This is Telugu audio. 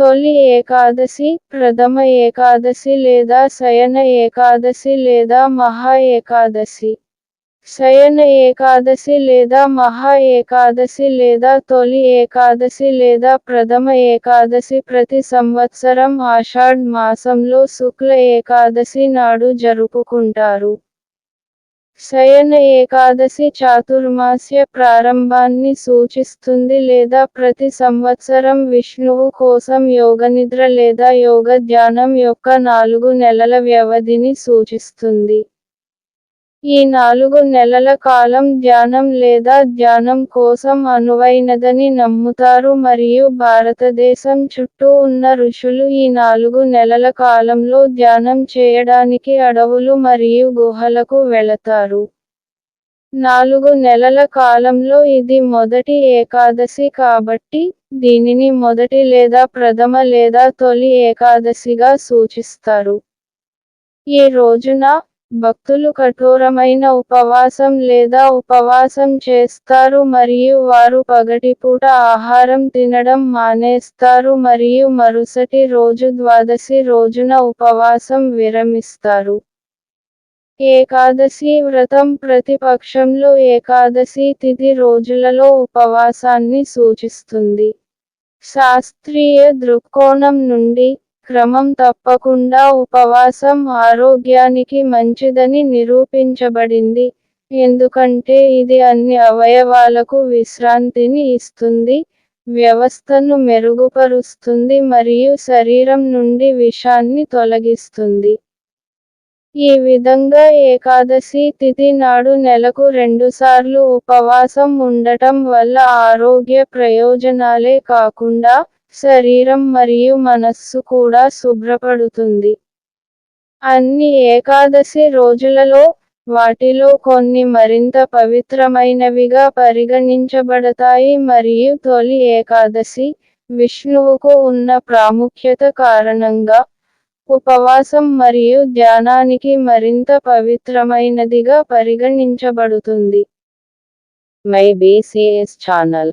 తొలి ఏకాదశి ప్రథమ ఏకాదశి లేదా శయన ఏకాదశి లేదా మహా ఏకాదశి. శయన ఏకాదశి లేదా మహా ఏకాదశి లేదా తొలి ఏకాదశి లేదా ప్రథమ ఏకాదశి ప్రతి సంవత్సరం ఆషాఢ్ మాసంలో శుక్ల ఏకాదశి నాడు జరుపుకుంటారు. శయన ఏకాదశి చాతుర్మాస్య ప్రారంభాన్ని సూచిస్తుంది లేదా ప్రతి సంవత్సరం విష్ణువు కోసం యోగనిద్ర లేదా యోగ ధ్యానం యొక్క నాలుగు నెలల వ్యవధిని సూచిస్తుంది. ఈ నాలుగు నెలల కాలం ధ్యానం లేదా ధ్యానం కోసం అనువైనదని నమ్ముతారు మరియు భారతదేశం చుట్టూ ఉన్న ఋషులు ఈ నాలుగు నెలల కాలంలో ధ్యానం చేయడానికి అడవులు మరియు గుహలకు వెళతారు. నాలుగు నెలల కాలంలో ఇది మొదటి ఏకాదశి కాబట్టి దీనిని మొదటి లేదా ప్రథమ లేదా తొలి ఏకాదశిగా సూచిస్తారు. ఈ రోజున భక్తులు కఠోరమైన ఉపవాసం లేదా ఉపవాసం చేస్తారు మరియు వారు పగటిపూట ఆహారం తినడం మానేస్తారు మరియు మరుసటి రోజు ద్వాదశి రోజున ఉపవాసం విరమిస్తారు. ఏకాదశి వ్రతం ప్రతిపక్షంలో ఏకాదశి తిథి రోజులలో ఉపవాసాన్ని సూచిస్తుంది. శాస్త్రీయ దృక్కోణం నుండి క్రమం తప్పకుండా ఉపవాసం ఆరోగ్యానికి మంచిదని నిరూపించబడింది. ఎందుకంటే ఇది అన్ని అవయవాలకు విశ్రాంతిని ఇస్తుంది వ్యవస్థను మెరుగుపరుస్తుంది మరియు శరీరం నుండి విషాన్ని తొలగిస్తుంది. ఈ విధంగా ఏకాదశి తిథి నాడు నెలకు రెండుసార్లు ఉపవాసం ఉండటం వల్ల ఆరోగ్య ప్రయోజనాలే కాకుండా శరీరం మరియు మనస్సు కూడా శుభ్రపడుతుంది. అన్ని ఏకాదశి రోజులలో వాటిలో కొన్ని మరింత పవిత్రమైనవిగా పరిగణించబడతాయి మరియు తొలి ఏకాదశి విష్ణువుకు ఉన్న ప్రాముఖ్యత కారణంగా ఉపవాసం మరియు ధ్యానానికి మరింత పవిత్రమైనదిగా పరిగణించబడుతుంది. My BCs channel